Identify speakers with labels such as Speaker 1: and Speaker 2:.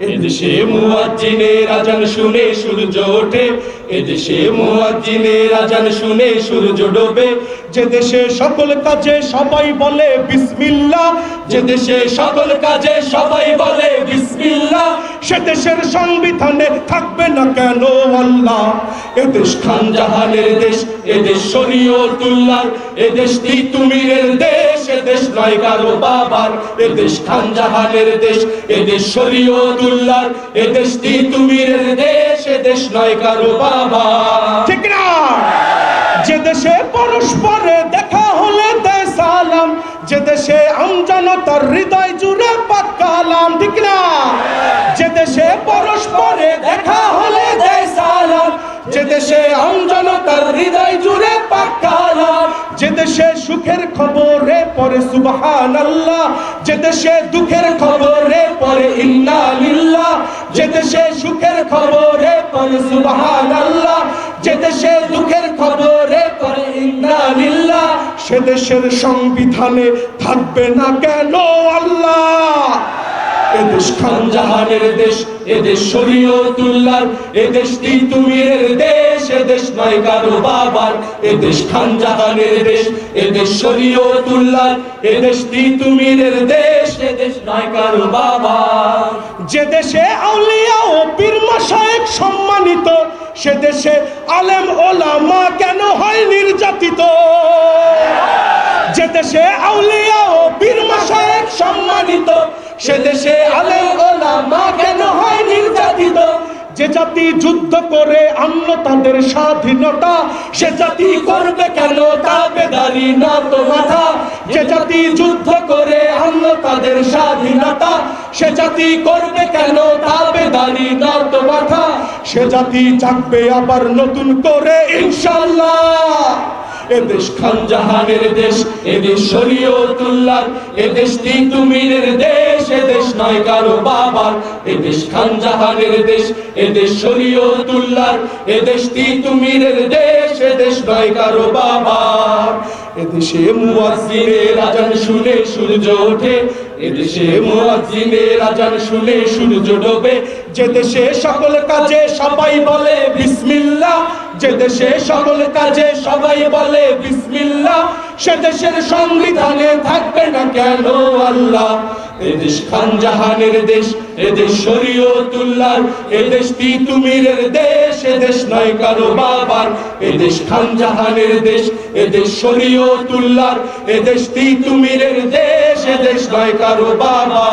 Speaker 1: এদেশে মুয়াজ্জিনে রাজান শুনে সূর্য ওঠে। এদেশে মুয়াজ্জিনে রাজান শুনে সূর্য ডোবে।
Speaker 2: যে দেশে সকল কাজে সবাই বলে, বিসমিল্লাহ।
Speaker 1: যে দেশে সকল কাজে সবাই বলে বিসমিল্লাহ,
Speaker 2: সে দেশের সংবিধানে থাকবে না কেন আল্লাহ? এদেশ
Speaker 1: খান জাহানের দেশ, এ এদেশ শরীয়তুল্লাহ এদেশ তিতুমিরের দেশ এদেশ নয় কারও বাবার এদেশ খান জাহানের দেশ, এ এদেশ শরীয়তুল্লাহ এদেশ তিতুমিরের দেশ এদেশ নয় কারও বাবা।
Speaker 2: ঠিক না? যে দেশে পরস্পরে যে দেশে আমজনতার হৃদয় জুড়ে পাকালাম ঠিক না? যে দেশে পরস্পরে দেখা হলে দেয় সালাম, যে দেশে আমজনতার হৃদয় জুড়ে পাকালাম যে দেশে সুখের খবরে পরে সুবহান আল্লাহ যে দেশে দুঃখের খবরে পরে ইন্না লিল্লাহ, যে দেশে সুখের খবরে পরে সুবহান আল্লাহ যে দেশে দুঃখের খবরে সে দেশের সংবিধানে থাকবে না কেন আল্লাহ?
Speaker 1: এদেশ খান জাহানের দেশ এদেশ শরীয়তুল্লাহ এদেশ তিতুমিরের দেশ এদেশ নয় কারও বাবার এদেশ খান জাহানের দেশ এদেশ শরীয়তুল্লাহ এদেশ তিতুমিরের দেশ এদেশ নয় কারও বাবার।
Speaker 2: যে দেশে আউলিয়া ও পীর মাশায়েখ সম্মানিত, সে দেশে আলেম ওলামা কেন হয় নির্যাতিত? যে দেশে আউলিয়া ও পীর মাশায়েখ সম্মানিত। সে দেশে আলেম ওলামা কেন হয় নির্যাতিত? যে জাতি যুদ্ধ করে আনলো তাদের স্বাধীনতা, সে জাতি করবে কেন তাবেদারি নত মাথা? যে জাতি যুদ্ধ করে আনলো তাদের স্বাধীনতা, সে জাতি করবে কেন তাবেদারি নত মাথা? সে জাতি জাগবে আবার নতুন করে, ইনশাল্লাহ।
Speaker 1: এদেশ খান জাহানের দেশ, এদেশ শরীয়তুল্লাহ, এদেশ দেশ, এদেশ নয় কারও বাবার, এদেশ খান জাহানের দেশ, এদেশ শরীয়তুল্লাহ, এদেশ দেশ, এদেশ নয় কারও বাবার। এদেশে মুয়াজ্জিনের আজান শুনে সূর্য ওঠে, এদেশে মুয়াজ্জিনের আজান শুনে সূর্য ডোবে,
Speaker 2: যে দেশে সকল কাজে সবাই বলে, বিসমিল্লাহ। যে দেশে সকল কাজে সবাই বলে, বিসমিল্লাহ, সে দেশের সংবিধানে থাকবে না কেন আল্লাহ?
Speaker 1: এদেশ খান জাহানের দেশ, এদেশ শরীয়তুল্লাহ এদেশ তিতুমিরের দেশ, এদেশ নয় কারও বাবার। এদেশ খান জাহানের দেশ, এদেশ শরীয়তুল্লাহ এদেশ তিতুমিরের দেশ, এদেশ নয় কারও বাবা